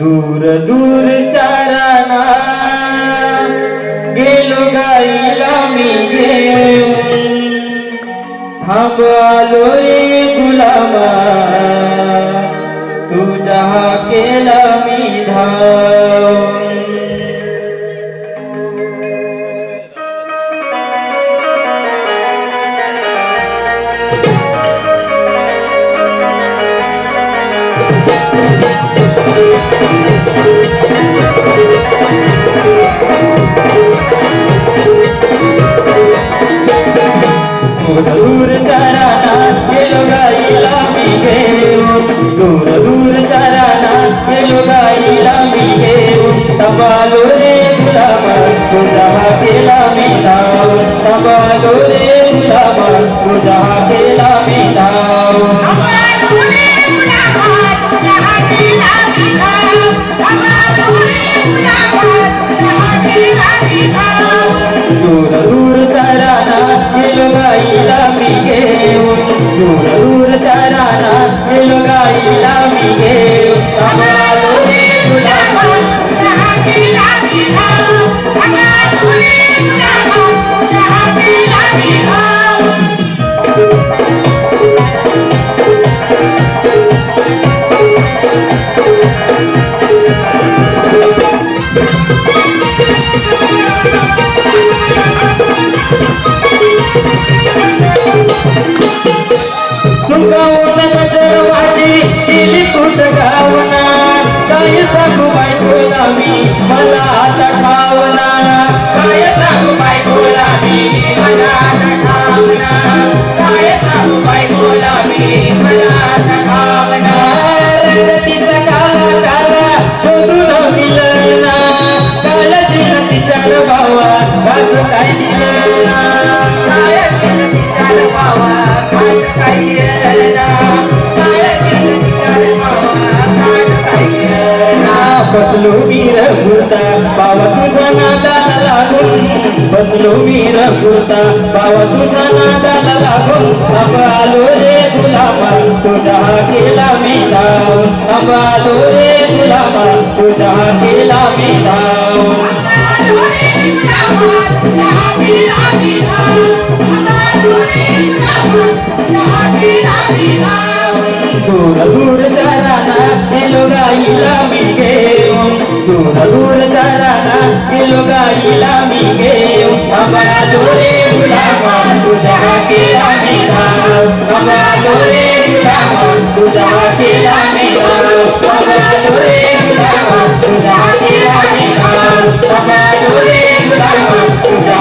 দূর দূর চারানা গেল গাইলামি গে। থামালো রে গুলামা তু যাহা কেলামি ধাও। दूर दूर तारा गेलो बाईला मी घेऊन. दूर दूर तारा దూర దూర తరానా ఎలుగా ఇలా మిగేయం దూర దూర తరానా ఎలుగా ఇలా మిగేయం అమరా దూరే గులామా తుజా కేలా మిగా అమరా దూరే గులామా తుజా కేలా మిగా అమరా దూరే గులామా తుజా కేలా మిగా అమరా దూరే గులామా తుజా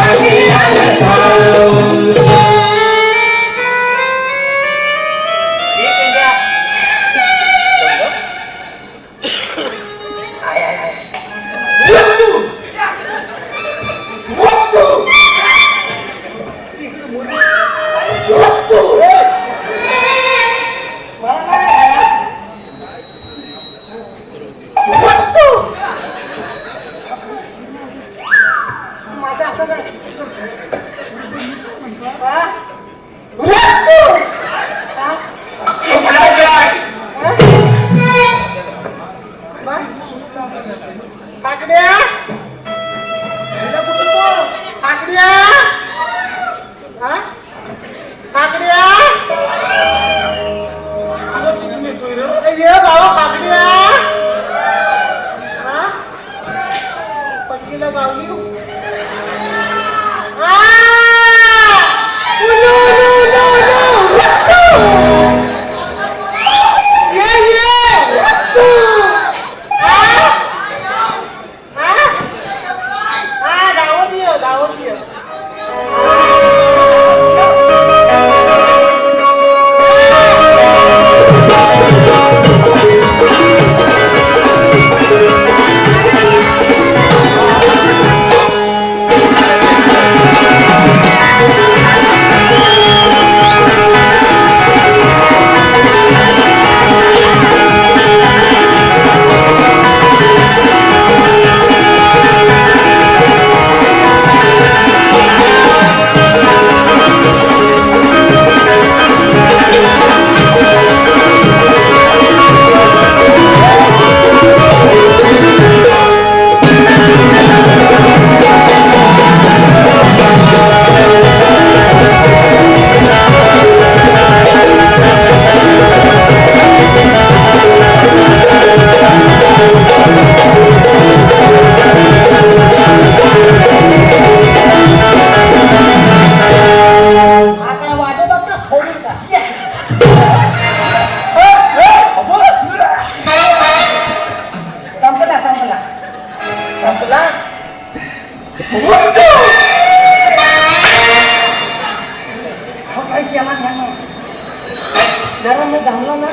जरा मी धावला ना?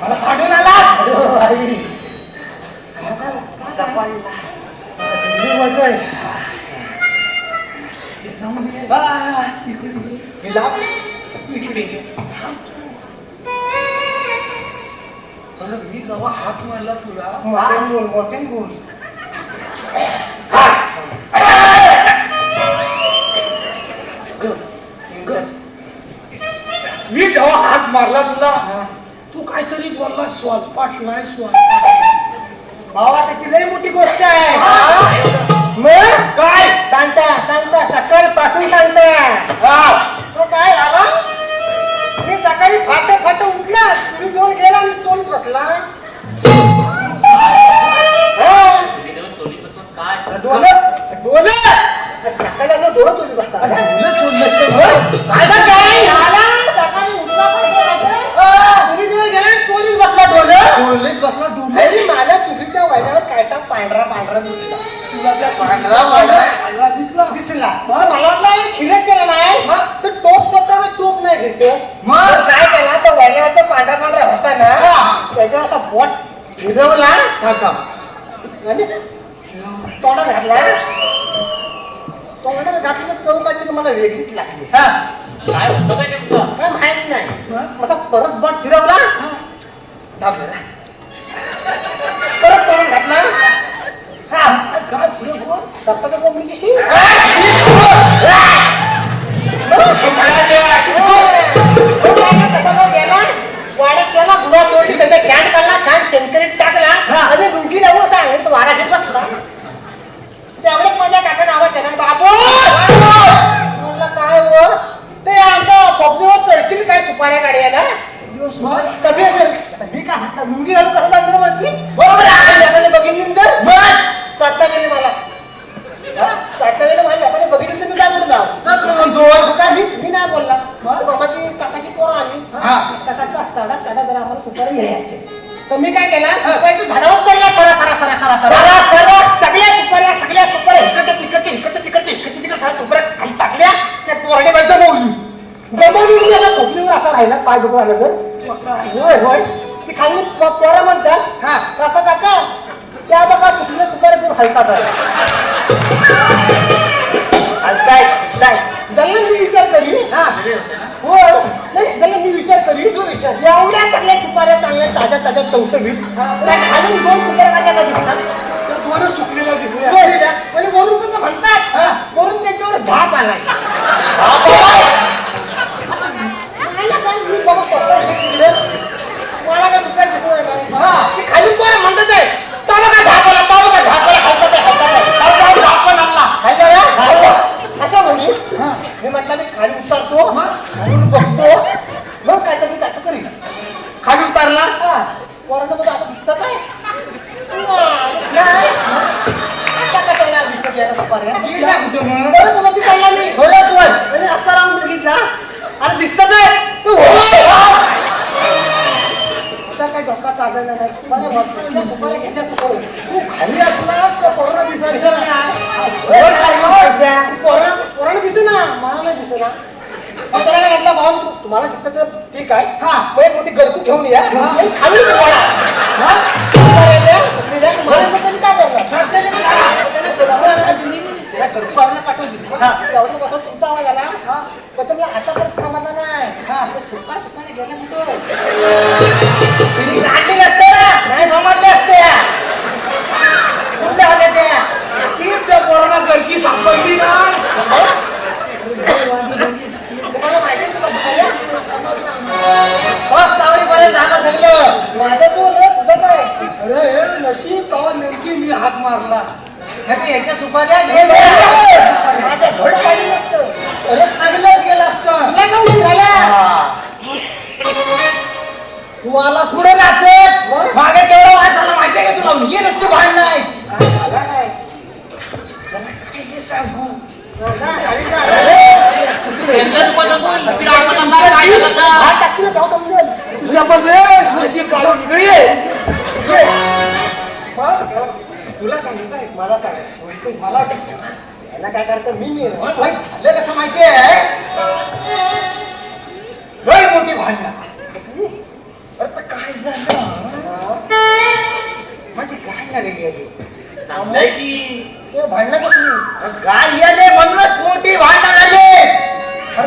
मला साडून आलास? आई. मी जेव्हा हात मारला तुला मोठ्यान बोल मोठ्यान बोल. मारला तुला. तू काहीतरी बोलला स्वल्पाट नाही स्वल्पाट भावा त्याची लई मोठी गोष्ट आहे. मग? काय? सांगता सांगता सकाळपासून सांगता तो काय झाला? मी सकाळी फाट फाट उठला तुम्ही दोन गेला मी चोलीत बसला. डोलं डोलं सकाळी डोळं चोलीत बसता. काय? चोलीत बसला आणि मला चुलीच्या वैद्यावर कायसा पांढरा पांढरा दिसला. तुला त्या पांढरा पांढरा मला दिसला. दिसला. मग मला वाटलं खिरत केला नाही. तर टोप स्वतः टोप नाही भेटत मग? काय केला तो वैद्यावरचा पांढरा पांढरा होता ना? त्याच्यावर असा बोट फिरवला. आणि तोंडात घातला. तोंडात घातलं चौकाची मला वेगळीच लागली. काय माहीत नाही. असा परत बोट फिरवला. दाबला दत्ताच्या कोंबडीची वाड्यात केला गुरा तोडली त्याचा छान काढला छान टाकला आणि गुंगी लावून सांगितलं तो वारा घेत बसला त्यावेळेस माझ्या काकाने आवाज दिला बाबू म्हणलं काय हो ते आमच्या चढशील काय सुपाऱ्या गाड्याला कधी आता मी काय म्हटलं मुंगी घालून कसं जाणार वरती दुखू आलं तर? होय होय. ती खाली पोरं म्हणतात काका काका त्या बघा तुम्ही हलतात. हलताय नाही जल्ला मी विचार करी हा. हो नाही जल्ला मी विचार करी. तू विचार एवढ्या सगळ्या सुपाऱ्या चांगल्या ताज्या ताज्या टवटवीत. त्या खालून दोन सुपाऱ्या कशाला दिसतात? दोन सुकलेला दिसले सोडल्या. आणि वरून पण ते म्हणतात वरून त्याच्यावर झाप आलाय. तुम्हाला दिसतं तर ठीक आहे. मग एक मोठी गरजू घेऊन या. आणि खाली पडा. काय करणार? त्याने आणायला दिली. गरजू आणायला पाठवली. तुमचा आवाज आला. पण तुम्ही आतापर्यंत समाधान आहे. ते सुका सुपारी गेल्या कुठं तिने काढली सुपाऱ्या माझ्या अरे सगळंच गेलं असतं. तू आलास पुढे नाचत मागे केवढा वाद झाला माहितीये का तुला? ये नसतं भांडण. नाही काय झाला काय काय सांगू? तुझ्या मध्ये ती काळी वेगळी आहे तुला सांगू काय मला सांग. मला वाटतं याला काय करतं? मी मी झालं कसं माहितीये? लय मोठी भांडणं. अरे काय झालं? माझी गाय ना रे गेली थांबलाय की. भांडणं कसली? अरे गाय याले म्हणूनच मोठी भांडणं झाली.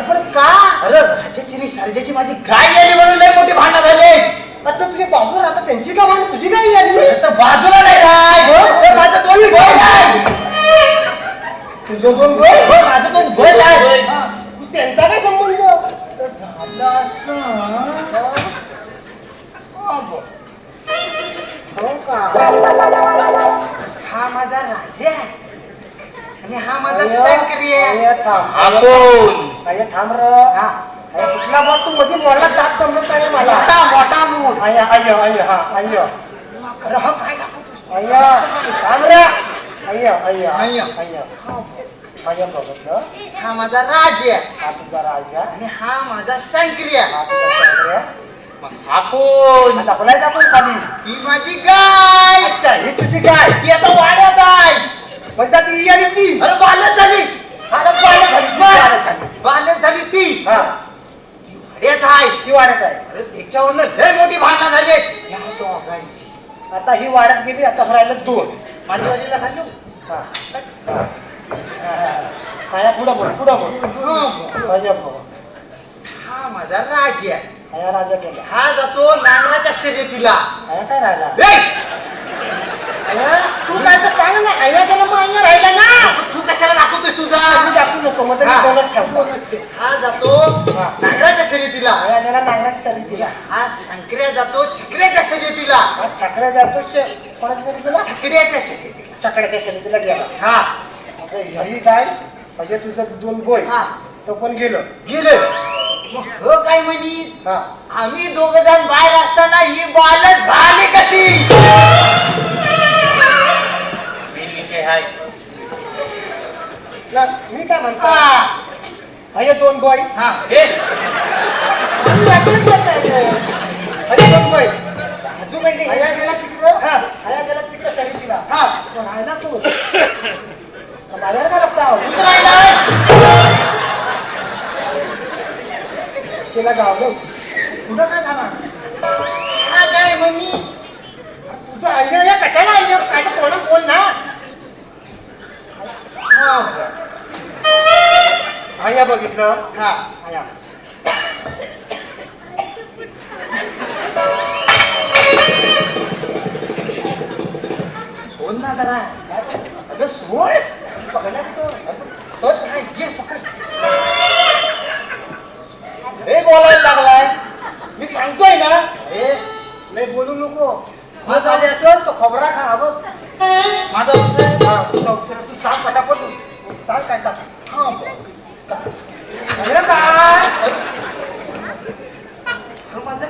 पण का? अरे राजाची सर्जाची माझी गाय याली म्हणून लय मोठी भांडणं झाली. आता तुझी बाजूला राहता त्यांची का भांडण? तुझी काय आली बाजूला नाही राय तर माझं दोन्ही बैल आहे. तुझं दोन होय, माझं दोन बैल आहे. त्यांचा काय संबंध? झालं हो का? हा माझा राजा आहे. आणि हा माझा अय्या, शंकरी आहे. अय्या, थांब. आपण. थांब र. हा. कुठला बॉल तू मध्ये मोडला ताप समजत नाही मला. मोठा मोठा मूठ अय्या अय्या अय्या हा अय्या अरे हा काय दाखवतोस? अय्या थांब रे अय्या अय्या अय्या. अय्या अय्या बघितलं हा माझा राज. आहे हा तुझा राजा. आणि हा माझा शंकरी आहे हा तुझा शंकर आहे. आपण दाखवलाय का आपण खाली? ही माझी गाय. अच्छा ही तुझी गाय. ती आता वाड्यात आहे. म्हणतात ती आली ती. अरे बालच झाली ती वाड्यात झाली. बालच झाली ती हा ती वाड्यात आहे ती वाड्यात आहे. अरे त्याच्यावरनं लय मोठी भांडणं झाली या दोघांची आता ही वाड्यात गेली आता राहिलं दोन. माझी वालीला घालू हा. हा. हा, पुढं बोल पुढं बोल. अजय भाऊ. हा माझा राज. आहे हया राजा गेला हा जातो नांगराच्या शर्यतीला. हया काय राहिला? ए, तू काय तर सांग ना हया गेला मग हया राहिला ना. तू कशाला दाखवतोस तुझा? मी दाखवू नको मग हा. मी बोलत ठेवतो हा जातो. हा. नांगराच्या शर्यतीला. हया गेला नांगराची शरीर दिला हा शंकर्या जातो छकड्याच्या शर्यतीला. हा छकड्या जातो शे- कोणाच्या शरीर दिला छकड्याच्या शर्यतीला. छकड्याच्या शरीर दिला गेला. हा. म्हणजे ही काय? म्हणजे तुझं दोन बोय हा. तो पण गेलो? गेले. मग हो काय म्हणी? हा. आम्ही दोघ जण बाहेर असताना ही बालच झाली कशी? हाय ना, मी काय म्हणतो हये दोन बोय हा हे हये दोन बोय अजून काही नाही. हया गेला तिकडं हा. हया गेला तिकडं शरीर हा तो राहिला तू माझ्यावर काय लागता तू राहिला तिला गावलं पुढं काय झालं हा काय म्हणी तुझं ऐकलं कशाला ऐकलं काय तर तोंडात बोल ना हया बघितलं हा हया सोड ना जरा अगं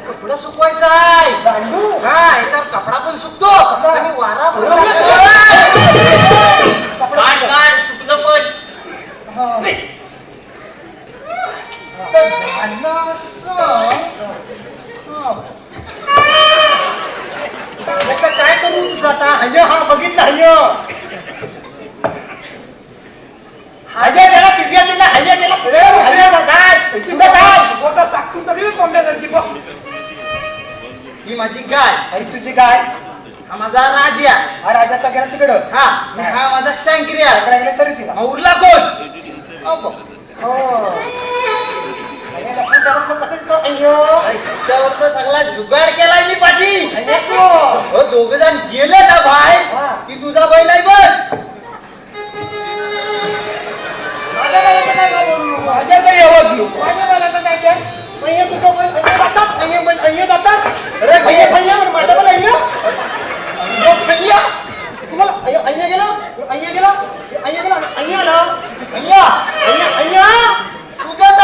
कपडा सुकवायचा आहे. हा याच्यावर कपडा पण सुकतो? आणि वारा. जातो. कपडा काढ काढ चुकलं पण. हा. हा. याचं काय करू तुझं आता? हय हा बघितलं हय हय त्याला चिडल्या दिला हय त्याला हय काय पुढं काय? मोठा तरी कोंबड्यासारखी बघ. ही माझी गाय. आणि तुझी गाय? हा माझा राजा हा राजाचा गेला तिकडं? हा. आणि हा माझा शंकर्या. गेले सरी तिला मग उरला कोण हो. लपून तो अय्यो. अरे, सगळा जुगाड केलाय मी पाठी अय्यो. तो. हो दोघ जण गेले ना बाहेर. हा. की तुझा बैल आहे बघ. माझ्या बाळाचं काय बोलू. माझ्या आवाज घेऊ माझ्या बाळाचं काय? अय्यो तुझं बैल अय्यो जातात अय्यो बैल अय्यो जातात अय्यो भैया. भैया म्हण, तुम्हाला गेलो अय्यो गेलो अय्यो गेलो अय्यो आलं अय्या अय्यो अय्यो तुझाच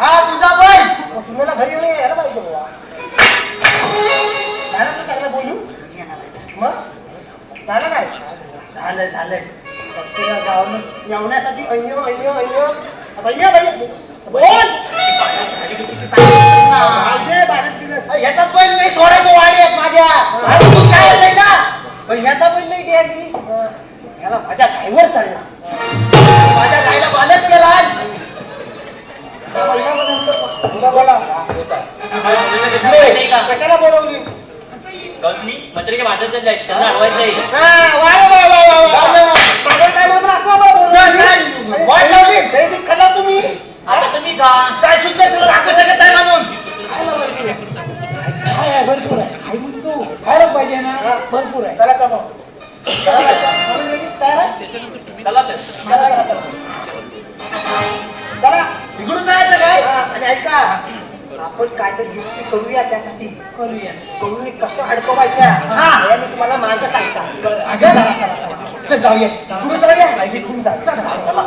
हा? तुझा बैल मग सुनेला घरी येऊन यायला पाहिजे झालं ना। चांगलं बोलू? मग? झालं काय? झालंय झालंय तिला येवण्यासाठी अय्य अय्य अय्य। भैया भैया बोल। ह्याचा बैल नाही सोडायचो माझ्या आणि तू काय नाही ना पण ह्याचा बैल नाही माझ्या गायवर चढला माझ्या गायला बालच कशाला बोलवली मंत्रीच्या बाजारात जायचं त्यांना अडवायचंय वा काय बरोबर असं वाट लावली. खाल्ला तुम्ही आता तुम्ही का? काय सुद्धा तुला राखू शकत नाही म्हणून काय आहे भरपूर आहे. काय म्हणतो खायला पाहिजे ना. भरपूर आहे. चला का मग? चला का? म्हणून मी तयार आहे? चला तर. चला, जायचं काय आणि ऐका आपण काहीतरी युक्ती करूया त्यासाठी. करूया. करून कसं अडकवायच्या हा. हे मी तुम्हाला मार्ग सांगता. अगं. चल जाऊया. पुढे जाऊया. इकडून जा. चला, चला.